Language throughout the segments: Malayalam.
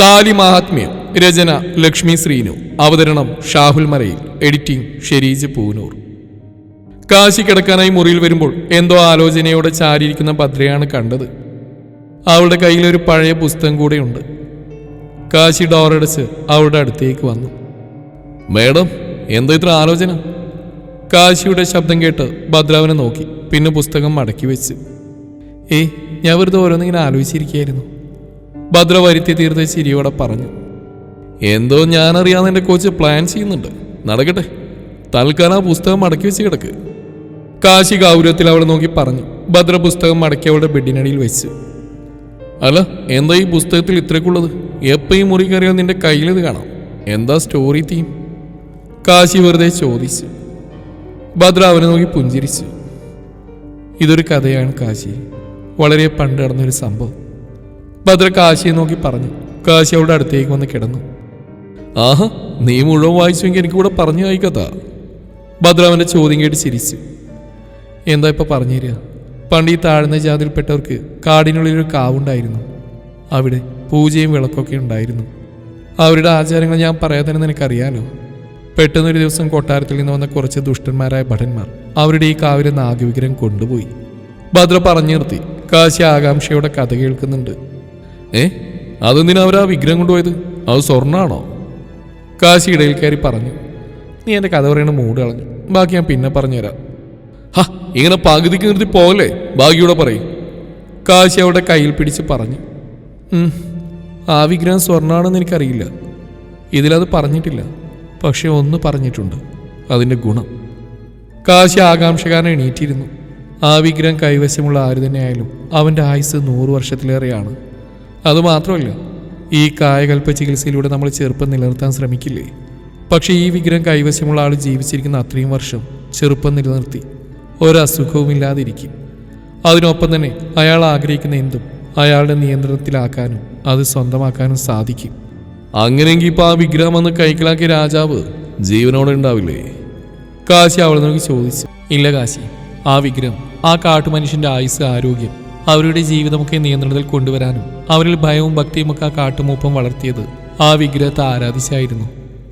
താലി മഹാത്മ്യം രചന ലക്ഷ്മി ശ്രീനു അവതരണം ഷാഹുൽ മറയിൽ എഡിറ്റിംഗ് ഷെരീജ് പൂനൂർ. കാശി കിടക്കാനായി മുറിയിൽ വരുമ്പോൾ എന്തോ ആലോചനയോടെ ചാരിയിരിക്കുന്ന ഭദ്രയാണ് കണ്ടത്. അവളുടെ കയ്യിൽ ഒരു പഴയ പുസ്തകം കൂടെയുണ്ട്. കാശി ഡോറടച്ച് അവളുടെ അടുത്തേക്ക് വന്നു. മേഡം എന്താ ഇത്ര ആലോചന? കാശിയുടെ ശബ്ദം കേട്ട് ഭദ്രാവനെ നോക്കി പിന്നെ പുസ്തകം മടക്കി വെച്ച്. ഏയ് ഞാൻ വെറുതെ ഓരോന്നിങ്ങനെ ആലോചിച്ചിരിക്കുകയായിരുന്നു. ഭദ്ര വരുത്തി തീർത്ത് ചിരിയോടെ പറഞ്ഞു എന്തോ ഞാനറിയാതെ എന്റെ കോച്ച് പ്ലാൻ ചെയ്യുന്നുണ്ട്. നടക്കട്ടെ. തൽക്കാലം ആ പുസ്തകം മടക്കി വെച്ച് കിടക്ക്. കാശി ഗൗരവത്തിൽ അവൾ നോക്കി പറഞ്ഞു ഭദ്ര പുസ്തകം മടക്കി അവളുടെ ബെഡിനടിയിൽ വെച്ച്. അല്ല എന്താ ഈ പുസ്തകത്തിൽ ഇത്രയ്ക്കുള്ളത്? എപ്പോൾ ഈ മുറി കയറിയാൽ നിന്റെ കയ്യിലിത് കാണാം. എന്താ സ്റ്റോറി തീം കാശി വെറുതെ ചോദിച്ചു. ഭദ്ര അവനെ നോക്കി പുഞ്ചിരിച്ചു. ഇതൊരു കഥയാണ് കാശി. വളരെ പണ്ട് നടന്നൊരു സംഭവം. ഭദ്ര കാശിയെ നോക്കി പറഞ്ഞു. കാശി അവിടെ അടുത്തേക്ക് വന്ന് കിടന്നു. ആഹാ നീ മുഴുവൻ വായിച്ചുവെങ്കിൽ എനിക്ക് കൂടെ പറഞ്ഞു വായിക്കത്താ. ഭദ്ര അവന്റെ ചോദ്യം കേട്ട് ചിരിച്ചു. എന്താ ഇപ്പൊ പറഞ്ഞു തരിക പണ്ട് ഈ താഴ്ന്ന ജാതിയിൽപ്പെട്ടവർക്ക് കാടിനുള്ളിൽ ഒരു കാവുണ്ടായിരുന്നു. അവിടെ പൂജയും വിളക്കൊക്കെ ഉണ്ടായിരുന്നു. അവരുടെ ആചാരങ്ങൾ ഞാൻ പറയാതെ തന്നെ നിനക്കറിയാലോ? പെട്ടെന്നൊരു ദിവസം കൊട്ടാരത്തിൽ നിന്ന് വന്ന കുറച്ച് ദുഷ്ടന്മാരായ ഭടന്മാർ അവരുടെ ഈ കാവിലെ നാഗവിഗ്രഹം കൊണ്ടുപോയി. ഭദ്ര പറഞ്ഞു നിർത്തി കാശി ആകാംക്ഷയോടെ കഥ കേൾക്കുന്നുണ്ട്. ഏ? അതെന്തിനാ അവരാ വിഗ്രഹം കൊണ്ടുപോയത്? അത് സ്വർണാണോ? കാശി ഇടയിൽ കയറി പറഞ്ഞു. നീ എന്റെ കഥ പറയണ മൂട് കളഞ്ഞു. ബാക്കി ഞാൻ പിന്നെ പറഞ്ഞുതരാം. ഹാ ഇങ്ങനെ പകുതിക്ക് നിർത്തി പോകല്ലേ? ബാക്കിയൂടെ പറയും. കാശി അവിടെ കയ്യിൽ പിടിച്ച് പറഞ്ഞു. ആ വിഗ്രഹം സ്വർണാണെന്ന് എനിക്കറിയില്ല. ഇതിലത് പറഞ്ഞിട്ടില്ല. പക്ഷെ ഒന്ന് പറഞ്ഞിട്ടുണ്ട്. അതിന്റെ ഗുണം. കാശി ആകാംക്ഷകാരൻ എണീറ്റിരുന്നു. ആ വിഗ്രഹം കൈവശമുള്ള ആര് തന്നെയായാലും അവന്റെ ആയുസ് നൂറ് വർഷത്തിലേറെയാണ്. അതുമാത്രമല്ല ഈ കായകൽപ്പ ചികിത്സയിലൂടെ നമ്മൾ ചെറുപ്പം നിലനിർത്താൻ ശ്രമിക്കില്ലേ? പക്ഷേ ഈ വിഗ്രഹം കൈവശമുള്ള ആൾ ജീവിച്ചിരിക്കുന്ന അത്രയും വർഷം ചെറുപ്പം നിലനിർത്തി ഒരസുഖവും ഇല്ലാതിരിക്കും അതിനൊപ്പം തന്നെ അയാൾ ആഗ്രഹിക്കുന്ന എന്തും അയാളുടെ നിയന്ത്രണത്തിലാക്കാനും അത് സ്വന്തമാക്കാനും സാധിക്കും. അങ്ങനെയെങ്കിൽ ഇപ്പൊ ആ വിഗ്രഹം വന്ന് കൈക്കലാക്കിയ രാജാവ് ജീവനോടെ ഉണ്ടാവില്ലേ? കാശി അവളെ നോക്കി ചോദിച്ചു. ഇല്ല കാശി ആ വിഗ്രഹം ആ കാട്ടുമനുഷ്യന്റെ ആയുസ് ആരോഗ്യം അവരുടെ ജീവിതമൊക്കെ നിയന്ത്രണത്തിൽ കൊണ്ടുവരാനും അവരിൽ ഭയവും ഭക്തിയുമൊക്കെ ആ കാട്ടുമൂപ്പം വളർത്തിയത് ആ വിഗ്രഹത്തെ ആരാധിച്ചായിരുന്നു.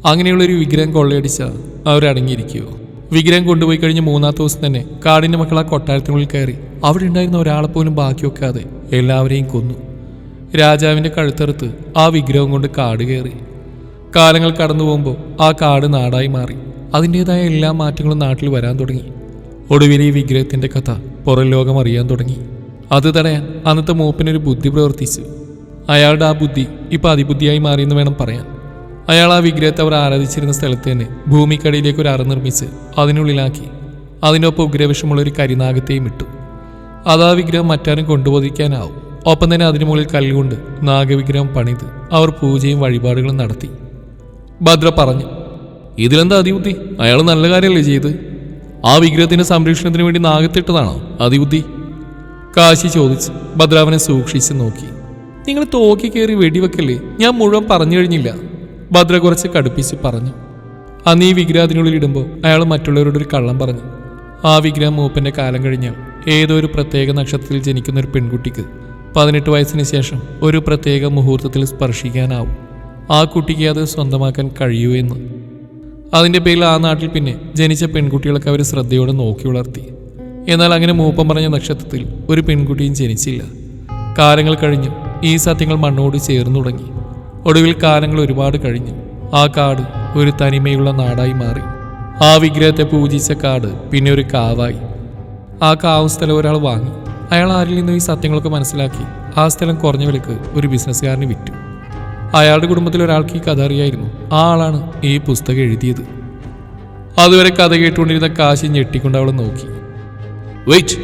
അങ്ങനെയുള്ളൊരു വിഗ്രഹം കൊള്ളയടിച്ച അവരടങ്ങിയിരിക്കുമോ വിഗ്രഹം കൊണ്ടുപോയി കഴിഞ്ഞ് മൂന്നാമത്തെ ദിവസം തന്നെ കാടിന്റെ മക്കൾ ആ കൊട്ടാരത്തിനുള്ളിൽ കയറി. അവിടെ ഉണ്ടായിരുന്ന ഒരാളെ പോലും ബാക്കി വെക്കാതെ എല്ലാവരെയും കൊന്നു. രാജാവിന്റെ കഴുത്തറുത്ത് ആ വിഗ്രഹം കൊണ്ട് കാട് കയറി. കാലങ്ങൾ കടന്നു പോകുമ്പോൾ ആ കാട് നാടായി മാറി. അതിന്റേതായ എല്ലാ മാറ്റങ്ങളും നാട്ടിൽ വരാൻ തുടങ്ങി. ഒടുവിൽ ഈ വിഗ്രഹത്തിന്റെ കഥ പുറം ലോകം അറിയാൻ തുടങ്ങി. അത് തടയാൻ അന്നത്തെ മൂപ്പനൊരു ബുദ്ധി പ്രവർത്തിച്ചു. അയാളുടെ ആ ബുദ്ധി ഇപ്പം അതിബുദ്ധിയായി മാറിയെന്ന് വേണം പറയാൻ. അയാൾ ആ വിഗ്രഹത്തെ അവർ ആരാധിച്ചിരുന്ന സ്ഥലത്ത് തന്നെ ഭൂമിക്കടിയിലേക്ക് ഒരു അറ നിർമ്മിച്ച് അതിനുള്ളിലാക്കി. അതിനൊപ്പം ഉഗ്രവിഷമുള്ള ഒരു കരിനാഗത്തെയും ഇട്ടു. അത് ആ വിഗ്രഹം മറ്റാരും കൊണ്ടുപോതിക്കാനാവും ഒപ്പം തന്നെ അതിനു മുകളിൽ കല്ലുകൊണ്ട് നാഗവിഗ്രഹം പണിത് അവർ പൂജയും വഴിപാടുകളും നടത്തി. ഭദ്ര പറഞ്ഞു ഇതിലെന്താ അതിബുദ്ധി? അയാൾ നല്ല കാര്യമല്ലേ ചെയ്ത്? ആ വിഗ്രഹത്തിന്റെ സംരക്ഷണത്തിന് വേണ്ടി നാഗത്തിട്ടതാണോ അതിബുദ്ധി? കാശി ചോദിച്ച് ഭദ്രാവനെ സൂക്ഷിച്ച് നോക്കി. നിങ്ങൾ തോക്കി കയറി വെടിവെക്കല്ലേ? ഞാൻ മുഴുവൻ പറഞ്ഞു കഴിഞ്ഞില്ല ഭദ്ര കുറച്ച് കടുപ്പിച്ച് പറഞ്ഞു. അന്ന് ഈ വിഗ്രഹത്തിനുള്ളിൽ ഇടുമ്പോൾ അയാൾ മറ്റുള്ളവരോട് ഒരു കള്ളം പറഞ്ഞു. ആ വിഗ്രഹം മൂപ്പന്റെ കാലം കഴിഞ്ഞാൽ ഏതോ ഒരു പ്രത്യേക നക്ഷത്രത്തിൽ ജനിക്കുന്ന ഒരു പെൺകുട്ടിക്ക് പതിനെട്ട് വയസ്സിന് ശേഷം ഒരു പ്രത്യേക മുഹൂർത്തത്തിൽ സ്പർശിക്കാനാവും. ആ കുട്ടിക്ക് അത് സ്വന്തമാക്കാൻ കഴിയൂ എന്ന്. അതിന്റെ പേരിൽ ആ നാട്ടിൽ പിന്നെ ജനിച്ച പെൺകുട്ടികളൊക്കെ അവർ ശ്രദ്ധയോടെ നോക്കി വളർത്തി. എന്നാൽ അങ്ങനെ മൂപ്പം പറഞ്ഞ നക്ഷത്രത്തിൽ ഒരു പെൺകുട്ടിയും ജനിച്ചില്ല. കാലങ്ങൾ കഴിഞ്ഞു. ഈ സത്യങ്ങൾ മണ്ണോട് ചേർന്നു തുടങ്ങി. ഒടുവിൽ കാലങ്ങൾ ഒരുപാട് കഴിഞ്ഞു. ആ കാട് ഒരു തനിമയുള്ള നാടായി മാറി. ആ വിഗ്രഹത്തെ പൂജിച്ച കാട് പിന്നെ ഒരു കാവായി. ആ കാവ് സ്ഥലം ഒരാൾ വാങ്ങി. അയാൾ ആരിൽ നിന്നും ഈ സത്യങ്ങളൊക്കെ മനസ്സിലാക്കി. ആ സ്ഥലം കുറഞ്ഞ വിലക്ക് ഒരു ബിസിനസ്സുകാരന് വിറ്റു. അയാളുടെ കുടുംബത്തിൽ ഒരാൾക്ക് ഈ കഥ അറിയായിരുന്നു. ആ ആളാണ് ഈ പുസ്തകം എഴുതിയത്. അതുവരെ കഥ കേട്ടുകൊണ്ടിരുന്ന കാശി ഞെട്ടിക്കൊണ്ട് അവളെ നോക്കി. വെയിറ്റ്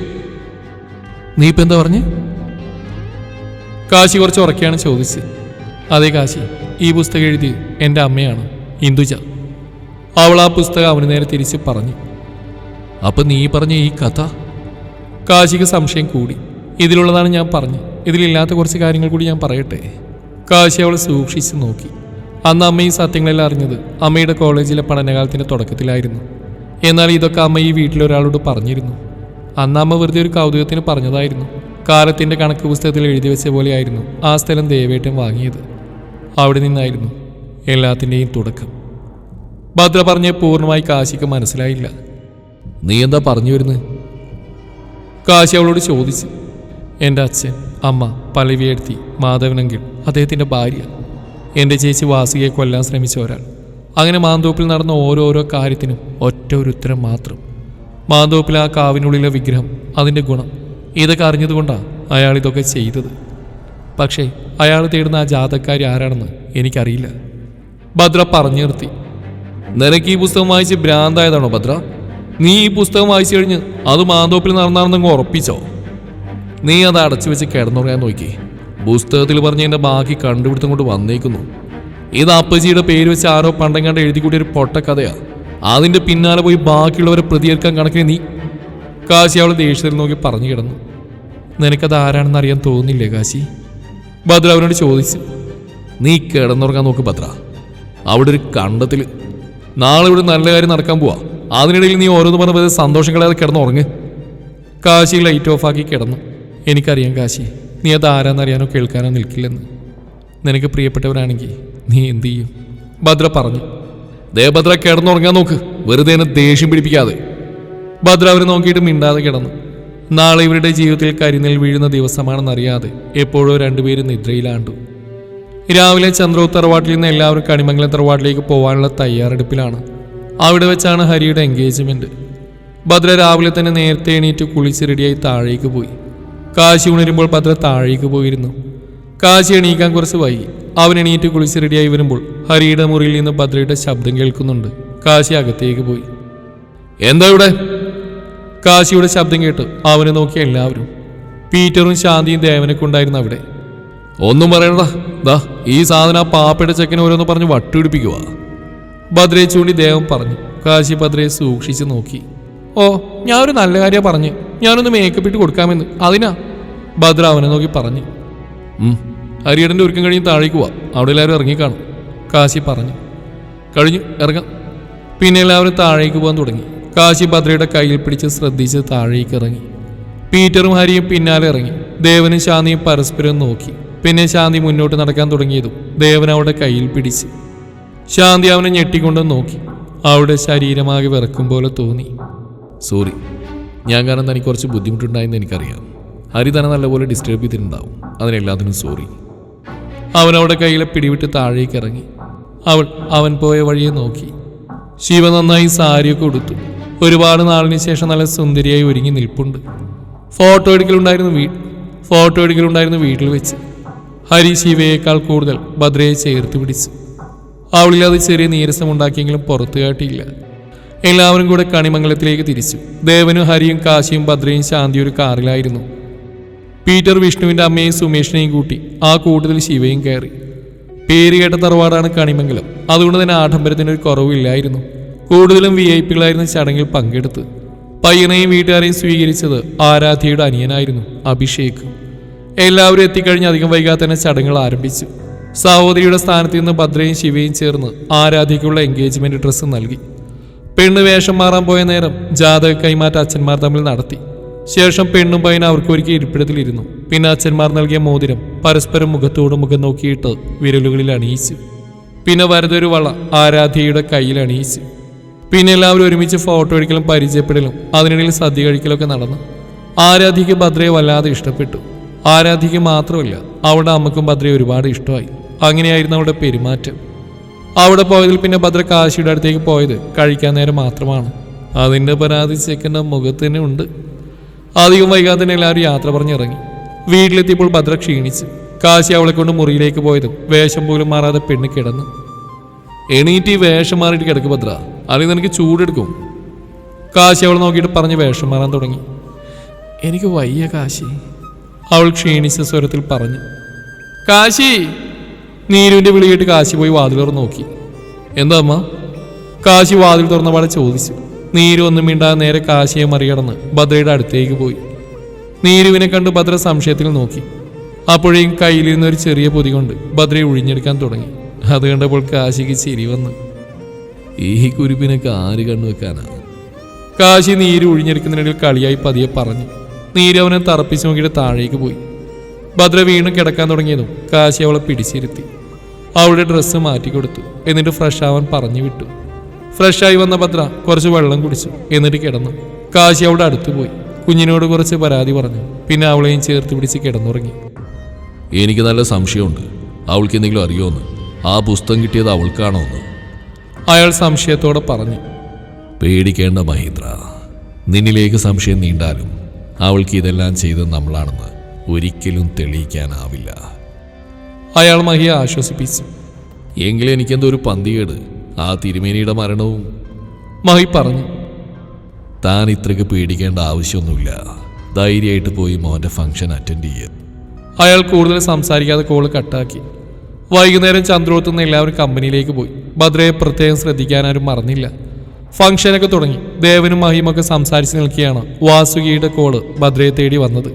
നീ ഇപ്പൊ എന്താ പറഞ്ഞേ? കാശി കുറച്ച് ഉറക്കെയാണ് ചോദിച്ചത് അതെ കാശി ഈ പുസ്തകം എഴുതി എന്റെ അമ്മയാണ് ഇന്ദുജ. അവൾ ആ പുസ്തകം അവന് നേരെ തിരിച്ച് പറഞ്ഞു. അപ്പൊ നീ പറഞ്ഞ ഈ കഥ? കാശിക്ക് സംശയം കൂടി. ഇതിലുള്ളതാണ് ഞാൻ പറഞ്ഞു ഇതിലില്ലാത്ത കുറച്ച് കാര്യങ്ങൾ കൂടി ഞാൻ പറയട്ടെ? കാശി അവളെ സൂക്ഷിച്ച് നോക്കി. അന്ന് അമ്മ ഈ സത്യങ്ങളെല്ലാം അറിഞ്ഞത് അമ്മയുടെ കോളേജിലെ പഠനകാലത്തിന്റെ തുടക്കത്തിലായിരുന്നു. എന്നാൽ ഇതൊക്കെ അമ്മ ഈ വീട്ടിലൊരാളോട് പറഞ്ഞിരുന്നു. അന്ന് അമ്മ വെറുതെ ഒരു കൗതുകത്തിന് പറഞ്ഞതായിരുന്നു. കാലത്തിന്റെ കണക്ക് പുസ്തകത്തിൽ എഴുതി വെച്ച പോലെയായിരുന്നു ആ സ്ഥലം ദേവേട്ടൻ വാങ്ങിയത്. അവിടെ നിന്നായിരുന്നു എല്ലാത്തിന്റെയും തുടക്കം. ഭദ്ര പറഞ്ഞ പൂർണമായി കാശിക്ക് മനസ്സിലായില്ല. നീ എന്താ പറഞ്ഞു വരുന്നത് കാശി അവളോട് ചോദിച്ചു. എന്റെ അച്ഛൻ അമ്മ പലവിയെടുത്തി മാധവനെങ്കിൽ അദ്ദേഹത്തിന്റെ ഭാര്യ. എന്റെ ചേച്ചി വാസികയെ കൊല്ലാൻ ശ്രമിച്ച ഒരാൾ. അങ്ങനെ മാന്തോപ്പിൽ നടന്ന ഓരോരോ കാര്യത്തിനും ഒറ്റ ഒരു ഉത്തരം മാത്രം. മാന്തോപ്പിൽ ആ കാവിനുള്ളിലെ വിഗ്രഹം അതിന്റെ ഗുണം. ഇതൊക്കെ അറിഞ്ഞതുകൊണ്ടാണ് അയാൾ ഇതൊക്കെ ചെയ്തത്. പക്ഷേ അയാൾ തേടുന്ന ആ ജാതക്കാരി ആരാണെന്ന് എനിക്കറിയില്ല. ഭദ്ര പറഞ്ഞു നിർത്തി. നിനക്ക് ഈ പുസ്തകം വായിച്ച് ഭ്രാന്തായതാണോ ഭദ്ര? നീ ഈ പുസ്തകം വായിച്ചു കഴിഞ്ഞ് അത് മാന്തോപ്പിൽ നടന്നാണെന്നങ്ങ് ഉറപ്പിച്ചോ? നീ അത് അടച്ചു വെച്ച് കിടന്നുറങ്ങാൻ നോക്കി. പുസ്തകത്തിൽ പറഞ്ഞ എന്റെ ബാക്കി കണ്ടുപിടുത്തം കൊണ്ട് വന്നേക്കുന്നു. ഇത് അപ്പച്ചിയുടെ പേര് വെച്ച് ആരോ പണ്ടം കണ്ട് എഴുതി കൂട്ടിയ ഒരു പൊട്ടക്കഥയാ. അതിന്റെ പിന്നാലെ പോയി ബാക്കിയുള്ളവരെ പ്രതികരിക്കാൻ കണക്കിന് നീ കാശി അവളെ ദേഷ്യത്തിൽ നോക്കി പറഞ്ഞു കിടന്നു. നിനക്കത് ആരാണെന്ന് അറിയാൻ തോന്നില്ലേ കാശി? ഭദ്ര അവനോട് ചോദിച്ചു. നീ കിടന്നുറങ്ങാൻ നോക്ക് ഭദ്ര അവിടെ ഒരു കണ്ടത്തിൽ നാളെ ഇവിടെ നല്ല കാര്യം നടക്കാൻ പോവാ. അതിനിടയിൽ നീ ഓരോന്ന് പറഞ്ഞ സന്തോഷം കളയാതെ കിടന്നുറങ്ങ്. കാശി ലൈറ്റ് ആക്കി കിടന്നു. എനിക്കറിയാം കാശി നീ അത് ആരാന്നറിയാനോ കേൾക്കാനോ നിൽക്കില്ലെന്ന്. നിനക്ക് പ്രിയപ്പെട്ടവരാണെങ്കിൽ നീ എന്തു ചെയ്യും? ഭദ്ര പറഞ്ഞു. ദേ ഭദ്ര കിടന്നുറങ്ങാൻ നോക്ക്. വെറുതെ എന്നെ ദേഷ്യം പിടിപ്പിക്കാതെ. ഭദ്ര അവരെ നോക്കിയിട്ട് മിണ്ടാതെ കിടന്നു. നാളെ ഇവരുടെ ജീവിതത്തിൽ കരിനിൽ വീഴുന്ന ദിവസമാണെന്നറിയാതെ എപ്പോഴോ രണ്ടുപേരും നിദ്രയിലാണ്ടു. രാവിലെ ചന്ദ്രവ് തറവാട്ടിൽ നിന്ന് എല്ലാവരും കണിമംഗലം തറവാട്ടിലേക്ക് പോകാനുള്ള തയ്യാറെടുപ്പിലാണ്. അവിടെ വെച്ചാണ് ഹരിയുടെ എൻഗേജ്മെന്റ് ഭദ്ര രാവിലെ തന്നെ നേരത്തെ എണീറ്റ് കുളിച്ച് റെഡിയായി താഴേക്ക് പോയി. കാശി ഉണരുമ്പോൾ ഭദ്ര താഴേക്ക് പോയിരുന്നു. കാശി എണീക്കാൻ കുറച്ച് വൈകി. അവൻ എണീറ്റ് കുളിച്ച് റെഡിയായി വരുമ്പോൾ ഹരിയുടെ മുറിയിൽ നിന്ന് ഭദ്രയുടെ ശബ്ദം കേൾക്കുന്നുണ്ട്. കാശി അകത്തേക്ക് പോയി. എന്താ ഇവിടെ? കാശിയുടെ ശബ്ദം കേട്ട് അവനെ നോക്കി എല്ലാവരും പീറ്ററും ശാന്തിയും ദേവനൊക്കെ ഉണ്ടായിരുന്നു അവിടെ. ഒന്നും പറയണടാ. ദാ ഈ സാധന പാപ്പയുടെ ചെക്കനെ ഓരോന്ന് പറഞ്ഞ് വട്ടുപിടിപ്പിക്കുക ഭദ്രയെ ചൂണ്ടി ദേവൻ പറഞ്ഞു. കാശി ഭദ്രയെ സൂക്ഷിച്ച് നോക്കി. ഓ ഞാൻ ഒരു നല്ല കാര്യം പറഞ്ഞു. ഞാനൊന്ന് മേക്കപ്പ് ഇട്ട് കൊടുക്കാമെന്ന്. അതിനാ? ഭദ്ര അവനെ നോക്കി പറഞ്ഞു. ഹരിയേടന്റെ ഒരുക്കം കഴിഞ്ഞ് താഴേക്ക് പോവാ അവിടെ എല്ലാവരും ഇറങ്ങിക്കാണും കാശി പറഞ്ഞു. കഴിഞ്ഞു ഇറങ്ങാം. പിന്നെ എല്ലാവരും താഴേക്ക് പോകാൻ തുടങ്ങി. കാശി ഭദ്രയുടെ കയ്യിൽ പിടിച്ച് ശ്രദ്ധിച്ച് താഴേക്ക് ഇറങ്ങി. പീറ്ററും ഹരിയും പിന്നാലെ ഇറങ്ങി. ദേവനും ശാന്തിയും പരസ്പരം നോക്കി. പിന്നെ ശാന്തി മുന്നോട്ട് നടക്കാൻ തുടങ്ങിയതും ദേവൻ അവളുടെ കയ്യിൽ പിടിച്ച്. ശാന്തി അവനെ ഞെട്ടിക്കൊണ്ട് നോക്കി. അവളുടെ ശരീരമാകെ വിറക്കും പോലെ തോന്നി. സോറി ഞാൻ കാരണം തനിക്ക് കുറച്ച് ബുദ്ധിമുട്ടുണ്ടായെന്ന് എനിക്കറിയാം. ഹരി തന്നെ നല്ലപോലെ ഡിസ്റ്റർബ് ചെയ്തിട്ടുണ്ടാവും. അതിനെല്ലാത്തിനും സോറി അവൻ അവിടെ കയ്യിലെ പിടിവിട്ട് താഴേക്ക് ഇറങ്ങി. അവൾ അവൻ പോയ വഴിയെ നോക്കി. ശിവ നന്നായി സാരിയൊക്കെ ഉടുത്തു. ഒരുപാട് നാളിന് ശേഷം നല്ല സുന്ദരിയായി ഒരുങ്ങി നിൽപ്പുണ്ട്. ഫോട്ടോ എടുക്കലുണ്ടായിരുന്നു വീ ഫോട്ടോ എടുക്കലുണ്ടായിരുന്നു വീട്ടിൽ വെച്ച്. ഹരി ശിവയേക്കാൾ കൂടുതൽ ഭദ്രയെ ചേർത്ത് പിടിച്ചു. അവളിൽ അത് ചെറിയ നീരസമുണ്ടാക്കിയെങ്കിലും പുറത്തു കാട്ടിയില്ല. എല്ലാവരും കൂടെ കണിമംഗലത്തിലേക്ക് തിരിച്ചു. ദേവനും ഹരിയും കാശിയും ഭദ്രയും ശാന്തി ഒരു കാറിലായിരുന്നു. പീറ്റർ വിഷ്ണുവിന്റെ അമ്മയും സുമേഷിനെയും കൂട്ടി ആ കൂട്ടത്തിൽ ശിവയും കയറി. പേര് കേട്ട തറവാടാണ് കണിമംഗലം. അതുകൊണ്ട് തന്നെ ആഡംബരത്തിന് ഒരു കുറവില്ലായിരുന്നു കൂടുതലും വി ഐ പികളായിരുന്നു ചടങ്ങിൽ പങ്കെടുത്ത്. പയ്യനെയും വീട്ടുകാരെയും സ്വീകരിച്ചത് ആരാധ്യയുടെ അനിയനായിരുന്നു അഭിഷേക്. എല്ലാവരും എത്തിക്കഴിഞ്ഞ് അധികം വൈകാതെ തന്നെ ചടങ്ങുകൾ ആരംഭിച്ചു. സഹോദരിയുടെ സ്ഥാനത്ത് നിന്ന് ഭദ്രയും ശിവയും ചേർന്ന് ആരാധ്യയ്ക്കുള്ള എൻഗേജ്മെന്റ് ഡ്രസ്സ് നൽകി. പെണ്ണ് വേഷം മാറാൻ പോയ നേരം ജാതക കൈമാറ്റ അച്ഛന്മാർ തമ്മിൽ നടത്തി. ശേഷം പെണ്ണും പയ്യനും അവർക്ക് ഒരുക്കി ഇരിപ്പിടത്തിലിരുന്നു പിന്നെ അച്ഛന്മാർ നൽകിയ മോതിരം പരസ്പരം മുഖത്തോട് മുഖം നോക്കിയിട്ട് വിരലുകളിൽ അണിയിച്ചു. പിന്നെ വരതൊരു വള ആരാധ്യയുടെ കയ്യിൽ അണിയിച്ചു. പിന്നെ എല്ലാവരും ഒരുമിച്ച് ഫോട്ടോ എടുക്കലും പരിചയപ്പെടലും അതിനിടയിൽ സദ്യ കഴിക്കലൊക്കെ നടന്നു. ആരാധ്യയ്ക്ക് ഭദ്രയെ വല്ലാതെ ഇഷ്ടപ്പെട്ടു. ആരാധ്യയ്ക്ക് മാത്രമല്ല അവളുടെ അമ്മക്കും ഭദ്രയെ ഒരുപാട് ഇഷ്ടമായി. അങ്ങനെയായിരുന്നു അവളുടെ പെരുമാറ്റം. അവിടെ പോയതിൽ പിന്നെ ഭദ്ര കാശിയുടെ അടുത്തേക്ക് പോയത് കഴിക്കാൻ നേരം മാത്രമാണ്. അതിന്റെ പരാതി ചെക്കന്റെ മുഖത്ത് ഉണ്ട്. അധികം വൈകാതെ തന്നെ എല്ലാവരും യാത്ര പറഞ്ഞിറങ്ങി. വീട്ടിലെത്തിയപ്പോൾ ഭദ്ര ക്ഷീണിച്ച്. കാശി അവളെ കൊണ്ട് മുറിയിലേക്ക് പോയതും വേഷം പോലും മാറാതെ പെണ്ണ് കിടന്നു. എണീറ്റ് ഈ വേഷം മാറിയിട്ട് കിടക്ക് ഭദ്ര. അല്ലെങ്കിൽ നിനക്ക് ചൂടെടുക്കും. കാശി അവൾ നോക്കിയിട്ട് പറഞ്ഞ് വേഷം മാറാൻ തുടങ്ങി. എനിക്ക് വയ്യ കാശി. അവൾ ക്ഷീണിച്ച സ്വരത്തിൽ പറഞ്ഞു. കാശി! നീരുവിന്റെ വിളി കേട്ട് കാശി പോയി വാതിൽ തുറന്ന് നോക്കി. എന്താ അമ്മ? കാശി വാതിൽ തുറന്നപാടെ ചോദിച്ചു. നീരു ഒന്നും മിണ്ടാതെ നേരെ കാശിയെ മറികടന്ന് ഭദ്രയുടെ അടുത്തേക്ക് പോയി. നീരുവിനെ കണ്ട് ഭദ്ര സംശയത്തിൽ നോക്കി. അപ്പോഴേക്കും കയ്യിലിരുന്ന ഒരു ചെറിയ പൊതി കൊണ്ട് ഭദ്രയെ ഒഴിഞ്ഞെടുക്കാൻ തുടങ്ങി. അത് കണ്ടപ്പോൾ കാശിക്ക് ചിരി വന്ന്. ഈ കുരിപ്പിനൊക്കെ ആര് കണ്ണു വെക്കാനാണ് കാശി നീര് ഒഴിഞ്ഞെടുക്കുന്നതിനിടയിൽ കളിയായി പതിയെ പറഞ്ഞു. നീര് അവനെ തറപ്പിച്ച് നോക്കിയിട്ട് താഴേക്ക് പോയി. ഭദ്ര വീണ്ടും കിടക്കാൻ തുടങ്ങിയതും കാശി അവളെ പിടിച്ചിരുത്തി. അവളുടെ ഡ്രസ്സ് മാറ്റിക്കൊടുത്തു. എന്നിട്ട് ഫ്രഷ് ആവാൻ പറഞ്ഞു വിട്ടു. ഫ്രഷായി വന്ന ഭദ്ര കുറച്ച് വെള്ളം കുടിച്ചു. എന്നിട്ട് കിടന്നു. കാശി അവിടെ അടുത്തു പോയി. കുഞ്ഞിനോട് കുറച്ച് പരാതി പറഞ്ഞു. പിന്നെ അവളെയും ചേർത്ത് പിടിച്ച് കിടന്നുറങ്ങി. എനിക്ക് നല്ല സംശയമുണ്ട്. അവൾക്ക് എന്തെങ്കിലും അറിയോന്ന് ആ പുസ്തകം കിട്ടിയത് അവൾക്കാണോ എന്ന് അയാൾ സംശയത്തോടെ പറഞ്ഞു. പേടിക്കേണ്ട മഹീന്ദ്ര. നിന്നിലേക്ക് സംശയം നീണ്ടാലും അവൾക്ക് ഇതെല്ലാം ചെയ്തത് നമ്മളാണെന്ന് ഒരിക്കലും തെളിയിക്കാനാവില്ല. അയാൾ മഹിയെ ആശ്വസിപ്പിച്ചു. എങ്കിലും എനിക്കെന്തോ ഒരു പന്തികേട്. ആ തിരുമേനിയുടെ മരണവും മഹി പറഞ്ഞു താൻ ഇത്രയ്ക്ക് പേടിക്കേണ്ട ആവശ്യമൊന്നുമില്ല. ധൈര്യമായിട്ട് പോയി മോന്റെ ഫംഗ്ഷൻ അറ്റൻഡ് ചെയ്യുക അയാൾ കൂടുതൽ സംസാരിക്കാതെ കോൾ കട്ടാക്കി. വൈകുന്നേരം ചന്ദ്രോത്തുനിന്ന് എല്ലാവരും കമ്പനിയിലേക്ക് പോയി. ഭദ്രയെ പ്രത്യേകം ശ്രദ്ധിക്കാനാരും മറന്നില്ല. ഫംഗ്ഷനൊക്കെ തുടങ്ങി. ദേവനും മഹിമൊക്കെ സംസാരിച്ച് നിൽക്കുകയാണ് വാസുകിയുടെ കോൾ ഭദ്രയെ തേടി വന്നത്.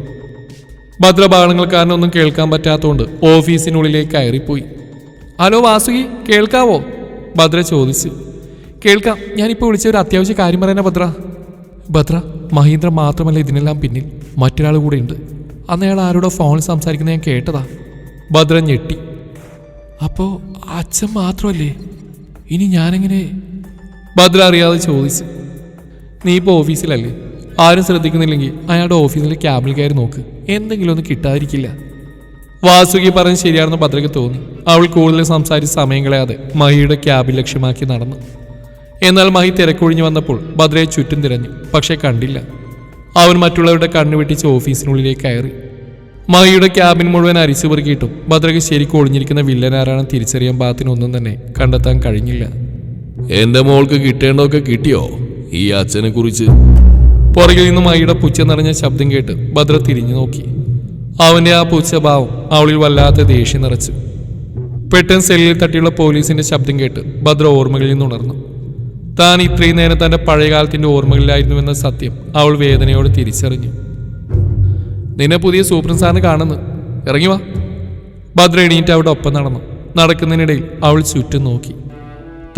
ഭദ്ര ബാളങ്ങൾക്കാരനൊന്നും കേൾക്കാൻ പറ്റാത്തതുകൊണ്ട് ഓഫീസിനുള്ളിലേക്ക് കയറിപ്പോയി. ഹലോ വാസുകി കേൾക്കാവോ? ഭദ്ര ചോദിച്ചു. കേൾക്കാം ഞാനിപ്പോൾ വിളിച്ച ഒരു അത്യാവശ്യ കാര്യം പറയാനാ ഭദ്ര. ഭദ്ര മഹീന്ദ്ര മാത്രമല്ല ഇതിനെല്ലാം പിന്നിൽ മറ്റൊരാൾ കൂടെ ഉണ്ട്. അന്ന് അയാൾ ആരോടോ ഫോണിൽ സംസാരിക്കുന്നത് ഞാൻ കേട്ടതാ. ഭദ്ര ഞെട്ടി. അപ്പോ അച്ഛൻ മാത്രമല്ലേ? ഇനി ഞാനെങ്ങനെ? ഭദ്ര അറിയാതെ ചോദിച്ചു. നീ ഇപ്പോൾ ഓഫീസിലല്ലേ? ആരും ശ്രദ്ധിക്കുന്നില്ലെങ്കിൽ അയാളുടെ ഓഫീസിലെ ക്യാബിൽ കയറി നോക്ക്. എന്തെങ്കിലും ഒന്നും കിട്ടാതിരിക്കില്ല. വാസുകി പറഞ്ഞ് ശരിയാണെന്ന് ഭദ്രയ്ക്ക് തോന്നി. അവൾ കൂടുതൽ സംസാരിച്ച് സമയം കളയാതെ മഹിയുടെ ക്യാബിൽ ലക്ഷ്യമാക്കി നടന്നു. എന്നാൽ മഹി തിരക്കൊഴിഞ്ഞു വന്നപ്പോൾ ഭദ്രയെ ചുറ്റും തിരഞ്ഞു പക്ഷേ കണ്ടില്ല. അവൻ മറ്റുള്ളവരുടെ കണ്ണു വെട്ടിച്ച് ഓഫീസിനുള്ളിലേക്ക് കയറി. മഹിയുടെ ക്യാബിൻ മുഴുവൻ അരിച്ചു പെറുക്കിയിട്ടും ഭദ്രയ്ക്ക് ശരിക്കും ഒളിഞ്ഞിരിക്കുന്ന വില്ലനാരാണെന്ന് തിരിച്ചറിയാൻ പാത്തിനൊന്നും തന്നെ കണ്ടെത്താൻ കഴിഞ്ഞില്ല. എന്റെ മോൾക്ക് കിട്ടേണ്ടതൊക്കെ കിട്ടിയോ? ഈ അച്ഛനെ കുറിച്ച്. പുറകിൽ നിന്ന് മഹിയുടെ പുച്ച നിറഞ്ഞ ശബ്ദം കേട്ട് ഭദ്ര തിരിഞ്ഞു നോക്കി. അവന്റെ ആ പുച്ഛഭാവം അവളിൽ വല്ലാത്ത ദേഷ്യം നിറച്ചു. പെട്ടെന്ന് സെല്ലിൽ തട്ടിയുള്ള പോലീസിന്റെ ശബ്ദം കേട്ട് ഭദ്ര ഓർമ്മകളിൽ നിന്ന് ഉണർന്നു. താൻ ഇത്രയും നേരം തന്റെ പഴയകാലത്തിന്റെ ഓർമ്മകളിലായിരുന്നുവെന്ന സത്യം അവൾ വേദനയോട് തിരിച്ചറിഞ്ഞു. നിന്നെ പുതിയ സൂപ്രൻ സാറിന് കാണുന്നു. ഇറങ്ങി വാ. ഭദ്ര എണീറ്റ് അവിടെ ഒപ്പം നടന്നു. നടക്കുന്നതിനിടയിൽ അവൾ ചുറ്റും നോക്കി.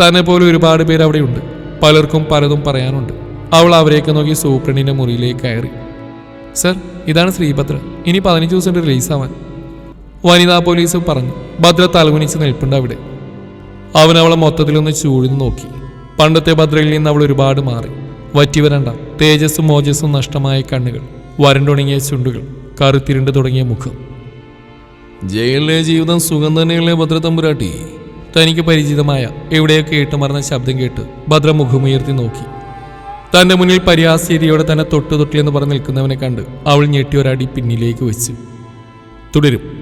തന്നെ പോലെ ഒരുപാട് പേർ അവിടെയുണ്ട്. പലർക്കും പലതും പറയാനുണ്ട്. അവൾ അവരെയൊക്കെ നോക്കി സൂപ്രണ്ടിന്റെ മുറിയിലേക്ക് കയറി. സർ ഇതാണ് ശ്രീഭദ്ര. ഇനി പതിനഞ്ച് ദിവസം റിലീസാവാൻ. വനിതാ പോലീസ് പറഞ്ഞു ഭദ്ര തലകുനിച്ച് നിൽപ്പുണ്ട് അവിടെ. അവൻ അവളെ മൊത്തത്തിലൊന്ന് ചൂഴ്ന്നു നോക്കി. പണ്ടത്തെ ഭദ്രയിൽ നിന്ന് അവൾ ഒരുപാട് മാറി. വറ്റിവരണ്ട തേജസ്സും മോജസ്സും നഷ്ടമായ കണ്ണുകൾ വരണ്ടുണങ്ങിയ ചുണ്ടുകൾ കറുത്തിരുണ്ട് തുടങ്ങിയ മുഖം. ജയിലിലെ ജീവിതം സുഖം തന്നെയുള്ള ഭദ്ര തമ്പുരാട്ടി? തനിക്ക് പരിചിതമായ എവിടെയോ കേട്ട് മറന്ന ശബ്ദം കേട്ട് ഭദ്ര മുഖമുയർത്തി നോക്കി. തന്റെ മുന്നിൽ പരിഹാസ്യതയോടെ തന്നെ തൊട്ടു തൊട്ടിയെന്ന് പറഞ്ഞ് നിൽക്കുന്നവനെ കണ്ട് അവൾ ഞെട്ടി ഒരടി പിന്നിലേക്ക് വെച്ചു. തുടരും.